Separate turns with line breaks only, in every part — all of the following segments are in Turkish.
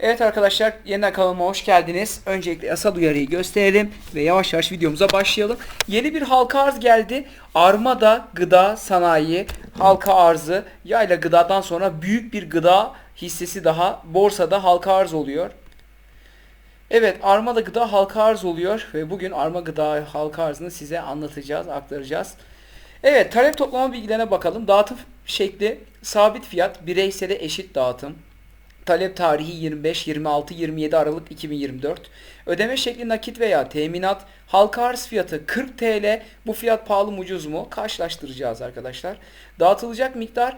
Evet arkadaşlar yeniden kanalıma hoş geldiniz. Öncelikle yasal uyarıyı gösterelim ve yavaş yavaş videomuza başlayalım. Yeni bir halka arz geldi. Armada Gıda Sanayi halka arzı yayla gıdadan sonra büyük bir gıda hissesi daha borsada halka arz oluyor. Evet Armada Gıda halka arz oluyor ve bugün Arma Gıda halka arzını size anlatacağız, aktaracağız. Evet talep toplama bilgilerine bakalım. Dağıtım şekli sabit fiyat bireysele eşit dağıtım. Talep tarihi 25, 26, 27 Aralık 2024. Ödeme şekli nakit veya teminat. Halka arz fiyatı 40 TL. Bu fiyat pahalı mı ucuz mu? Karşılaştıracağız arkadaşlar. Dağıtılacak miktar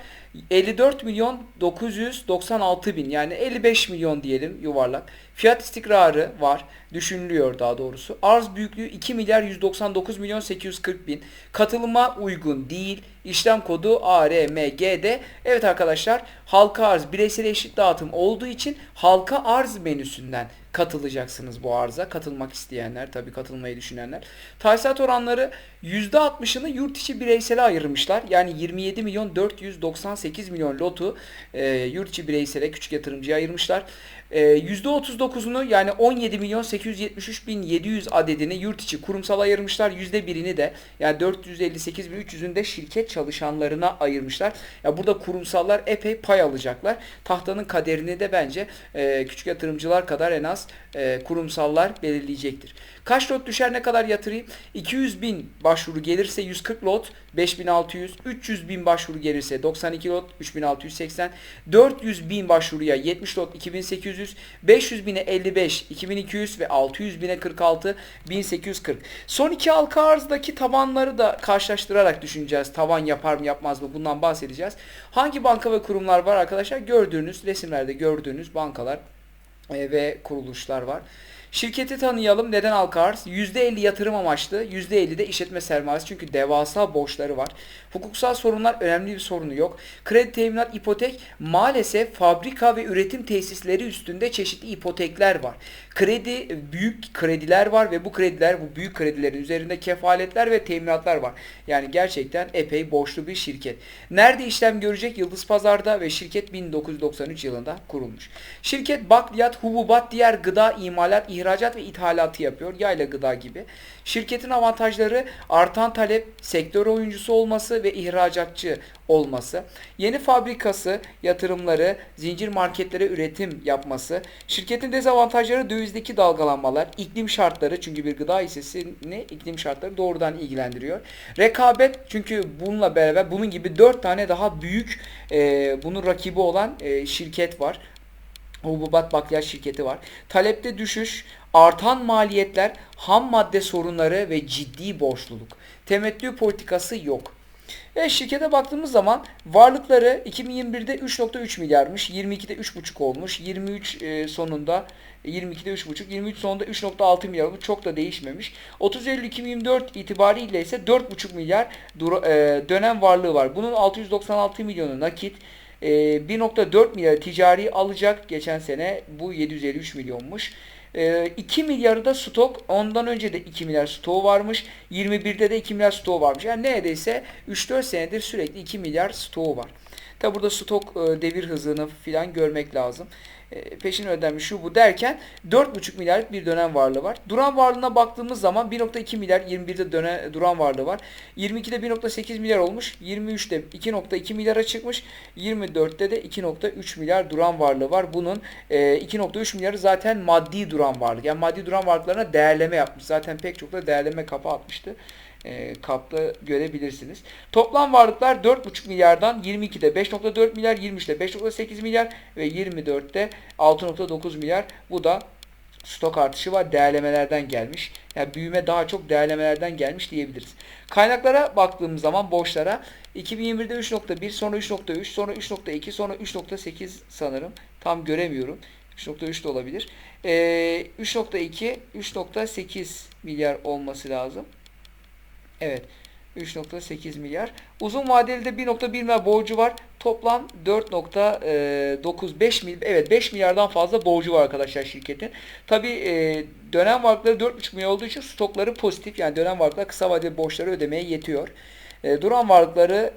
54 milyon 996 bin yani 55 milyon diyelim yuvarlak. Fiyat istikrarı var. Düşünülüyor daha doğrusu. Arz büyüklüğü 2 milyar 199 milyon 840 bin. Katılıma uygun değil. İşlem kodu ARMG'de. Evet arkadaşlar halka arz bireysel eşit dağıtım olduğu için halka arz menüsünden katılacaksınız bu arıza. Katılmak isteyenler, tabii katılmayı düşünenler. Tahsilat oranları %60'ını yurt içi bireysele ayırmışlar. Yani 27 milyon 498 milyon lotu e, yurt içi bireysele, küçük yatırımcıya ayırmışlar. E, %39'unu yani 17 milyon 873 bin 700 adedini yurt içi kurumsal ayırmışlar. %1'ini de yani 458 bin 300'ünü de şirket çalışanlarına ayırmışlar. Ya burada kurumsallar epey pay alacaklar. Tahtanın kaderini de bence e, küçük yatırımcılar kadar en az e, kurumsallar belirleyecektir. Kaç lot düşer ne kadar yatırayım? 200 bin başvuru gelirse 140 lot 5600, 300 bin başvuru gelirse 92 lot 3680, 400 bin başvuruya 70 lot 2800, 500 bine 55 2200 ve 600 bine 46 1840. Son iki halka arzdaki tabanları da karşılaştırarak düşüneceğiz. Tavan yapar mı yapmaz mı bundan bahsedeceğiz. Hangi banka ve kurumlar var arkadaşlar? Gördüğünüz resimlerde gördüğünüz bankalar ve kuruluşlar var. Şirketi tanıyalım. Neden halka arz? %50 yatırım amaçlı, %50 de işletme sermayesi. Çünkü devasa borçları var. Hukuksal sorunlar önemli bir sorunu yok. Kredi, teminat, ipotek maalesef fabrika ve üretim tesisleri üstünde çeşitli ipotekler var. Kredi, büyük krediler var ve bu krediler, bu büyük kredilerin üzerinde kefaletler ve teminatlar var. Yani gerçekten epey borçlu bir şirket. Nerede işlem görecek? Yıldız Pazar'da ve şirket 1993 yılında kurulmuş. Şirket bakliyat, hububat, diğer gıda, imalat, ihracat ve ithalatı yapıyor. Yayla gıda gibi. Şirketin avantajları artan talep, sektör oyuncusu olması ve ihracatçı olması. Yeni fabrikası, yatırımları, zincir marketlere üretim yapması. Şirketin dezavantajları dövizdeki dalgalanmalar, iklim şartları çünkü bir gıda hissesini iklim şartları doğrudan ilgilendiriyor. Rekabet çünkü bununla beraber bunun gibi 4 tane daha büyük e, bunun rakibi olan e, şirket var. Hububat bakliyat şirketi var. Talepte düşüş, artan maliyetler, ham madde sorunları ve ciddi borçluluk. Temettü politikası yok. Ve şirkete baktığımız zaman varlıkları 2021'de 3.3 milyarmış, 22'de 3.5 olmuş, 23 e, sonunda 22'de 3.5, 23 sonunda 3.6 milyar olmuş. Çok da değişmemiş. 30 Eylül 2024 itibariyle ise 4.5 milyar e, dönem varlığı var. Bunun 696 milyonu nakit, 1.4 milyar ticari alacak. Geçen sene bu 753 milyonmuş. 2 milyarı da stok. Ondan önce de 2 milyar stoğu varmış. 21'de de 2 milyar stoğu varmış. Yani neredeyse 3-4 senedir sürekli 2 milyar stoğu var. Tabi burada stok devir hızını filan görmek lazım. Peşin ödenmiş şu bu derken 4,5 milyarlık bir dönem varlığı var. Duran varlığına baktığımız zaman 1.2 milyar 21'de dönen, duran varlığı var. 22'de 1.8 milyar olmuş. 23'te 2.2 milyara çıkmış. 24'te de 2.3 milyar duran varlığı var. Bunun 2.3 milyarı zaten maddi duran varlık. Yani maddi duran varlıklarına değerleme yapmış. Zaten pek çok da değerleme kapı atmıştı e, kapta görebilirsiniz. Toplam varlıklar 4,5 milyardan 22'de 5.4 milyar, 23'te 5.8 milyar ve 24'te 6.9 milyar. Bu da stok artışı var. Değerlemelerden gelmiş. Yani büyüme daha çok değerlemelerden gelmiş diyebiliriz. Kaynaklara baktığımız zaman borçlara 2021'de 3.1 sonra 3.3 sonra 3.2 sonra 3.8 sanırım. Tam göremiyorum. 3.3 de olabilir. Ee, 3.2 3.8 milyar olması lazım. Evet. 3.8 milyar. Uzun vadeli de 1.1 milyar borcu var. Toplam 4.9 5 milyar evet 5 milyardan fazla borcu var arkadaşlar şirketin. Tabi e, dönem varlıkları 4.5 milyar olduğu için stokları pozitif. Yani dönem varlıklar kısa vadeli borçları ödemeye yetiyor. E, duran varlıkları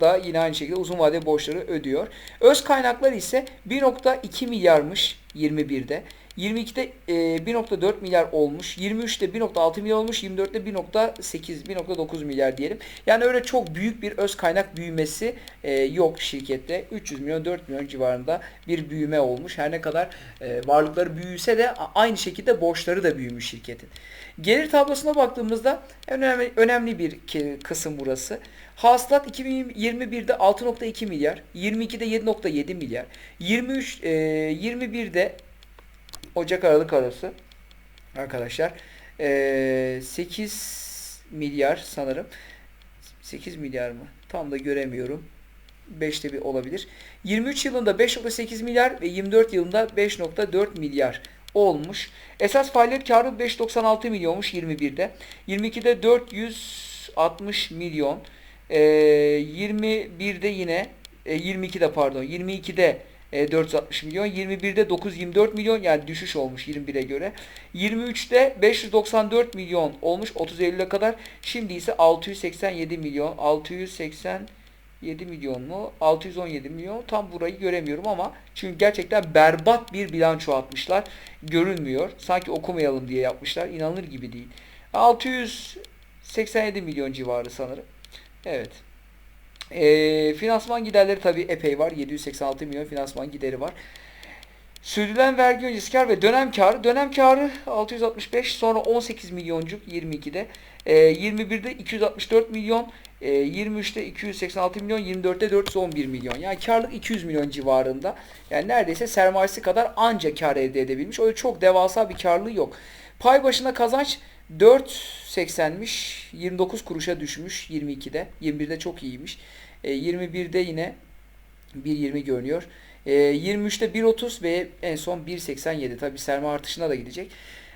da yine aynı şekilde uzun vadeli borçları ödüyor. Öz kaynaklar ise 1.2 milyarmış 21'de. 22'de e, 1.4 milyar olmuş. 23'te 1.6 milyar olmuş. 24'te 1.8 1.9 milyar diyelim. Yani öyle çok büyük bir öz kaynak büyümesi e, yok şirkette. 300 milyon 4 milyon civarında bir büyüme olmuş. Her ne kadar e, varlıkları büyüse de aynı şekilde borçları da büyümüş şirketin. Gelir tablosuna baktığımızda önemli önemli bir kısım burası. Hasılat 2021'de 6.2 milyar, 22'de 7.7 milyar, 23 e, 21'de Ocak Aralık arası arkadaşlar e, 8 milyar sanırım. 8 milyar mı? Tam da göremiyorum. 5'te bir olabilir. 23 yılında 5.8 milyar ve 24 yılında 5.4 milyar olmuş. Esas faaliyet karı 5.96 milyonmuş 21'de. 22'de 460 milyon. Ee, 21'de yine e, 22'de pardon 22'de e, 460 milyon. 21'de 924 milyon yani düşüş olmuş 21'e göre. 23'te 594 milyon olmuş 30 Eylül'e kadar. Şimdi ise 687 milyon. 687 milyon mu? 617 milyon. Tam burayı göremiyorum ama çünkü gerçekten berbat bir bilanço atmışlar. Görünmüyor. Sanki okumayalım diye yapmışlar. İnanılır gibi değil. 687 milyon civarı sanırım. Evet. E, finansman giderleri tabii epey var. 786 milyon finansman gideri var. Sürdürülen vergi öncesi kar ve dönem karı. Dönem karı 665 sonra 18 milyoncuk 22'de. E, 21'de 264 milyon. E, 23'te 286 milyon. 24'te 411 milyon. Yani karlık 200 milyon civarında. Yani neredeyse sermayesi kadar anca kar elde edebilmiş. Öyle çok devasa bir karlığı yok. Pay başına kazanç 4.80'miş. 29 kuruşa düşmüş 22'de. 21'de çok iyiymiş. E, 21'de yine 1.20 görünüyor. E, 23'te 1.30 ve en son 1.87. Tabi sermaye artışına da gidecek.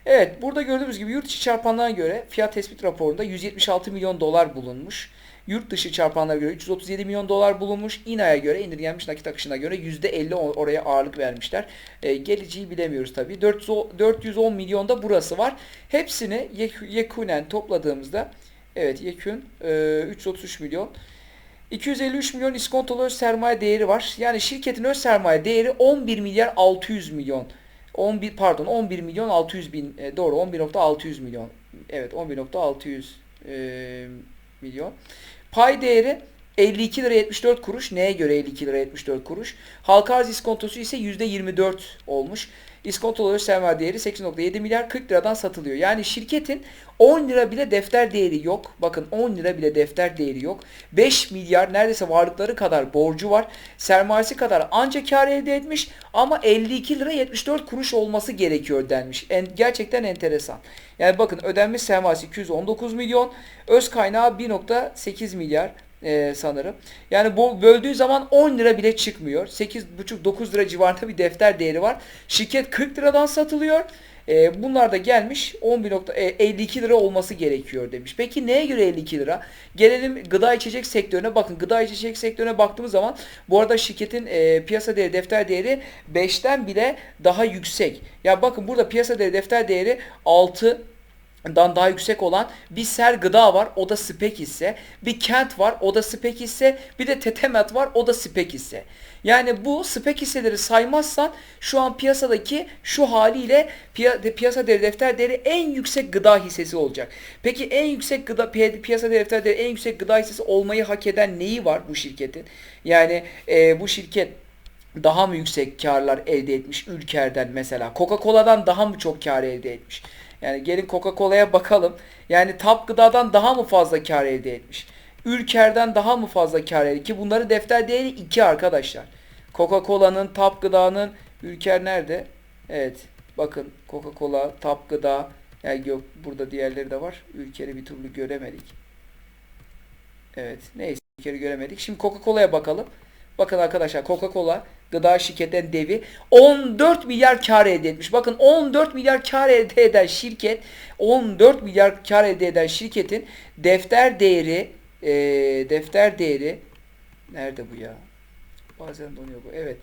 Evet burada gördüğümüz gibi yurt içi çarpanlara göre fiyat tespit raporunda 176 milyon dolar bulunmuş. Yurt dışı çarpanlara göre 337 milyon dolar bulunmuş. İNA'ya göre indirgenmiş nakit akışına göre %50 o- oraya ağırlık vermişler. E, geleceği bilemiyoruz tabii. 410 410 milyon da burası var. Hepsini yek- yekunen topladığımızda evet yekün e, 333 milyon. 253 milyon iskontolu öz sermaye değeri var. Yani şirketin öz sermaye değeri 11 milyar 600 milyon. 11 pardon 11 milyon 600 bin e, doğru 11.600 milyon. Evet 11.600 e, milyon. Pay değeri 52 lira 74 kuruş. Neye göre 52 lira 74 kuruş? Halka arz iskontosu ise %24 olmuş. İskontolu öz sermaye değeri 8.7 milyar 40 liradan satılıyor. Yani şirketin 10 lira bile defter değeri yok. Bakın 10 lira bile defter değeri yok. 5 milyar neredeyse varlıkları kadar borcu var. Sermayesi kadar ancak kar elde etmiş ama 52 lira 74 kuruş olması gerekiyor denmiş. En, gerçekten enteresan. Yani bakın ödenmiş sermayesi 219 milyon. Öz kaynağı 1.8 milyar e, sanırım. Yani bu böldüğü zaman 10 lira bile çıkmıyor. 8,5-9 lira civarında bir defter değeri var. Şirket 40 liradan satılıyor. E, bunlar da gelmiş 11.52 lira olması gerekiyor demiş. Peki neye göre 52 lira? Gelelim gıda içecek sektörüne. Bakın gıda içecek sektörüne baktığımız zaman bu arada şirketin e, piyasa değeri defter değeri 5'ten bile daha yüksek. Ya bakın burada piyasa değeri defter değeri 6 dan daha yüksek olan bir ser gıda var o da spek hisse. Bir kent var o da spek hisse. Bir de tetemet var o da spek hisse. Yani bu spek hisseleri saymazsan şu an piyasadaki şu haliyle piya, de- piyasa değeri defter değeri en yüksek gıda hissesi olacak. Peki en yüksek gıda pi- piyasa değeri defter değeri en yüksek gıda hissesi olmayı hak eden neyi var bu şirketin? Yani e, bu şirket daha mı yüksek karlar elde etmiş Ülker'den mesela? Coca-Cola'dan daha mı çok kar elde etmiş? Yani gelin Coca-Cola'ya bakalım. Yani Tap Gıda'dan daha mı fazla kar elde etmiş? Ülker'den daha mı fazla kar elde ki bunların defter değeri 2 arkadaşlar. Coca-Cola'nın, Tap Gıda'nın Ülker nerede? Evet. Bakın Coca-Cola, Tap Gıda. Yani yok burada diğerleri de var. Ülker'i bir türlü göremedik. Evet. Neyse Ülker'i göremedik. Şimdi Coca-Cola'ya bakalım. Bakın arkadaşlar Coca-Cola gıda şirketten devi 14 milyar kar elde etmiş. Bakın 14 milyar kar elde eden şirket 14 milyar kar elde eden şirketin defter değeri e, defter değeri nerede bu ya? Bazen donuyor bu. Evet.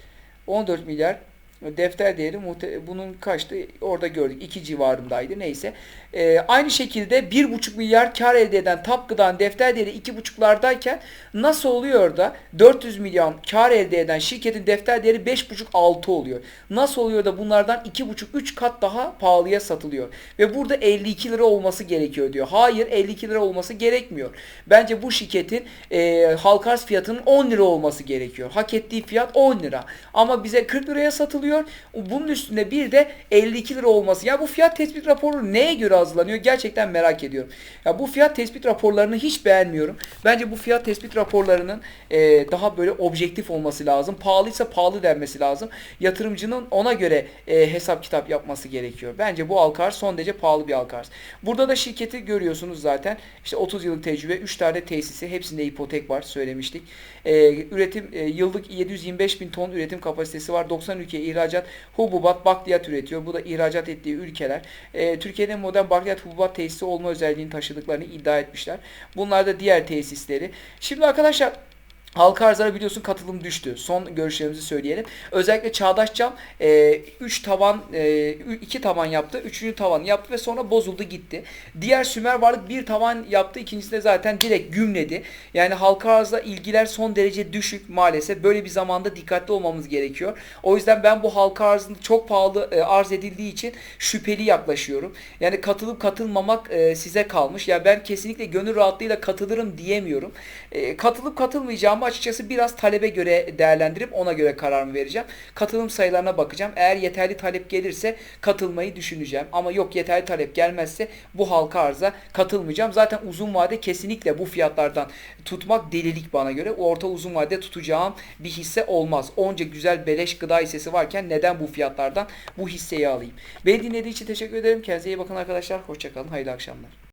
14 milyar Defter değeri bunun kaçtı? Orada gördük. 2 civarındaydı. Neyse. Ee, aynı şekilde 1,5 milyar kar elde eden Tap Gıda'nın defter değeri 2,5'lardayken nasıl oluyor da 400 milyon kar elde eden şirketin defter değeri 5,5-6 oluyor? Nasıl oluyor da bunlardan 2,5-3 kat daha pahalıya satılıyor? Ve burada 52 lira olması gerekiyor diyor. Hayır 52 lira olması gerekmiyor. Bence bu şirketin e, halka fiyatının 10 lira olması gerekiyor. Hak ettiği fiyat 10 lira. Ama bize 40 liraya satılıyor. Bunun üstünde bir de 52 lira olması. Ya bu fiyat tespit raporu neye göre hazırlanıyor? Gerçekten merak ediyorum. Ya bu fiyat tespit raporlarını hiç beğenmiyorum. Bence bu fiyat tespit raporlarının e, daha böyle objektif olması lazım. Pahalıysa pahalı denmesi lazım. Yatırımcının ona göre e, hesap kitap yapması gerekiyor. Bence bu halka arz son derece pahalı bir halka arz. Burada da şirketi görüyorsunuz zaten. İşte 30 yıllık tecrübe, 3 tane tesisi, hepsinde ipotek var söylemiştik. E, üretim e, yıllık 725 bin ton üretim kapasitesi var. 90 ülkeye ihracat, hububat, bakliyat üretiyor. Bu da ihracat ettiği ülkeler. E, Türkiye'de modern bakliyat hububat tesisi olma özelliğini taşıdıklarını iddia etmişler. Bunlar da diğer tesisleri. Şimdi arkadaşlar Halka arzlara biliyorsun katılım düştü. Son görüşlerimizi söyleyelim. Özellikle Çağdaş Cam 3 tavan 2 tavan yaptı. 3. tavan yaptı ve sonra bozuldu gitti. Diğer Sümer Varlık bir tavan yaptı. İkincisi de zaten direkt gümledi. Yani halka arzla ilgiler son derece düşük maalesef. Böyle bir zamanda dikkatli olmamız gerekiyor. O yüzden ben bu halka arzın çok pahalı e, arz edildiği için şüpheli yaklaşıyorum. Yani katılıp katılmamak e, size kalmış. Yani ben kesinlikle gönül rahatlığıyla katılırım diyemiyorum. E, katılıp katılmayacağımı açıkçası biraz talebe göre değerlendirip ona göre kararımı vereceğim. Katılım sayılarına bakacağım. Eğer yeterli talep gelirse katılmayı düşüneceğim. Ama yok yeterli talep gelmezse bu halka arza katılmayacağım. Zaten uzun vade kesinlikle bu fiyatlardan tutmak delilik bana göre. Orta uzun vade tutacağım bir hisse olmaz. Onca güzel beleş gıda hissesi varken neden bu fiyatlardan bu hisseyi alayım? Beni dinlediği için teşekkür ederim. Kendinize iyi bakın arkadaşlar. Hoşçakalın. Hayırlı akşamlar.